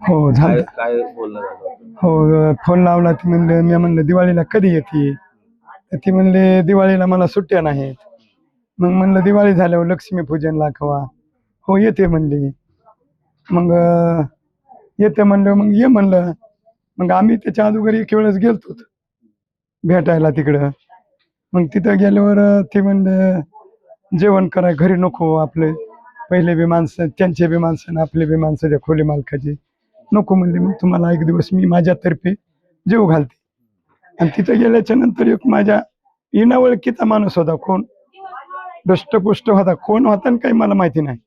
हो झालं. काय बोलणं झालं? होतं? हो फोन लावला ती म्हणलं मी म्हणलं दिवाळीला कधी येते? तर ती म्हणले दिवाळीला मला सुट्ट्या नाहीत. मग म्हणलं दिवाळी झाल्यावर लक्ष्मीपूजनला कवा हो येते म्हणली. मग अं, येते म्हणलं मग ये म्हणलं. मग आम्ही त्याच्या अगोदर एक वेळेस गेलतो भेटायला तिकडं. मग तिथं गेल्यावर अं, ती म्हणलं जेवण कराय घरी नको आपले. पहिले बी माणसं त्यांचे बी माणसं आणि आपले बी माणसं त्या खोली मालकाची. नको म्हणले मग तुम्हाला एक दिवस मी माझ्यातर्फे जीव घालते. आणि तिथं गेल्याच्यानंतर एक माझ्या इनावळखीचा माणूस होता कोण? दष्टपुष्ट होता. कोण होता आणि काही मला माहिती नाही.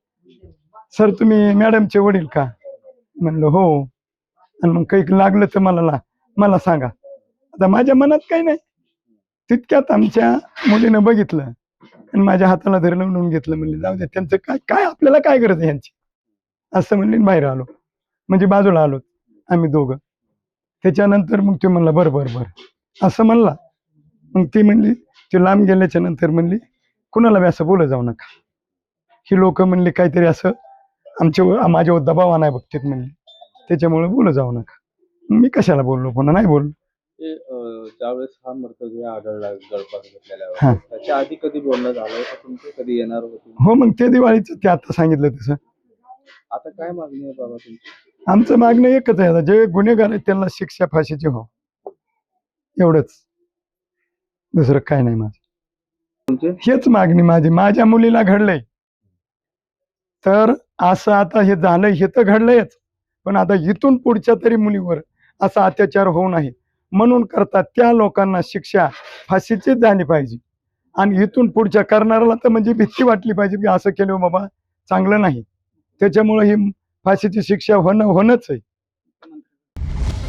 सर तुम्ही मॅडमचे वडील का? म्हणलं हो. आणि मग काही लागलं तर मला ला मला सांगा. आता माझ्या मनात काही नाही. तितक्यात आमच्या मुलीनं बघितलं आणि माझ्या हाताला धरलं म्हणून घेतलं. म्हणले जाऊ दे त्यांचं काय काय आपल्याला काय गरज आहे यांची? असं म्हणले बाहेर आलो. म्हणजे बाजूला आलो आम्ही दोघं. त्याच्यानंतर मग ते म्हणला बरं बरं बरं. असं म्हणला. मग ती म्हणली ती लांब गेल्याच्यानंतर म्हणली कुणाला बी असं बोलत जाऊ नका. ही लोक म्हणली काहीतरी असं आमच्या माझ्यावर दबाव आणाय बघतात म्हणली. त्याच्यामुळे बोलत जाऊ नका. मी कशाला बोललो? पुन्हा नाही बोललो. ज्यावेळेस हा मृतदेह आढळला गळपास. वेळेस, त्याच्या आधी कधी बोलणं झालं तुमचे? कधी येणार होते? हो मग ते दिवाळीचं ते आता सांगितलं तसं. आता काय मागणी आहे बाबा तुमची? आमचं मागणं एकच आहे आता. जे गुन्हेगार आहेत त्यांना शिक्षा फाशीची हो. एवढंच. दुसरं काय नाही माझं. हेच मागणी माझी. माझ्या मुलीला घडलंय. तर असं आता हे झालंय हे तर घडलंयच. पण आता इथून पुढच्या तरी मुलीवर असा अत्याचार होऊ नये. म्हणून करता त्या लोकांना शिक्षा फाशीचीच झाली पाहिजे. आणि इथून पुढच्या करणाऱ्याला तर म्हणजे भीती वाटली पाहिजे की असं केलं बाबा चांगलं नाही. त्याच्यामुळे ही फाशीची शिक्षा होणं होणंच आहे.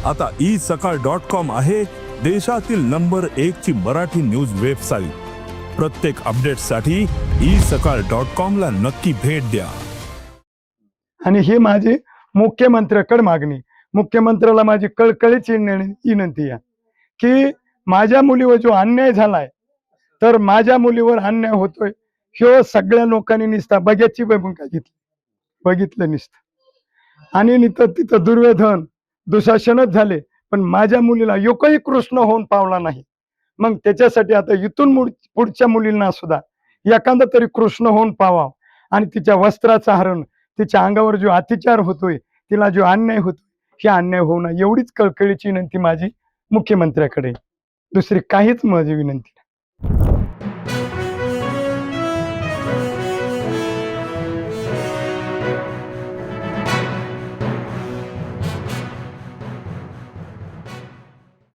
आता ई सकाळ डॉट कॉम आहे देशातील नंबर एक ची मराठी न्यूज वेबसाईट प्रत्येक अपडेटसाठी ई सकाळ डॉट कॉम ला नक्की भेट द्या. आणि हे माझी मुख्यमंत्र्याकडे मागणी. मुख्यमंत्र्याला माझी कळकळीची विन- विनंती आहे की माझ्या मुलीवर जो अन्याय झालाय तर माझ्या मुलीवर अन्याय होतोय ह्यो सगळ्या लोकांनी निसता बघ्याची भूमिका घेतली. बघितलं निसतं. आणि निथं तिथं दुर्योधन दुशासनच झाले पण माझ्या मुलीला योकही कृष्ण होऊन पावला नाही. मग त्याच्यासाठी आता इथून पुढच्या मुलींना सुद्धा एखादा तरी कृष्ण होऊन पावा आणि तिच्या वस्त्राचं हरण तिच्या अंगावर जो अतिचार होतोय तिला जो अन्याय होतोय हे अन्याय होऊ नये. एवढीच कळकळीची विनंती माझी मुख्यमंत्र्याकडे दुसरी काहीच माझी विनंती नाही.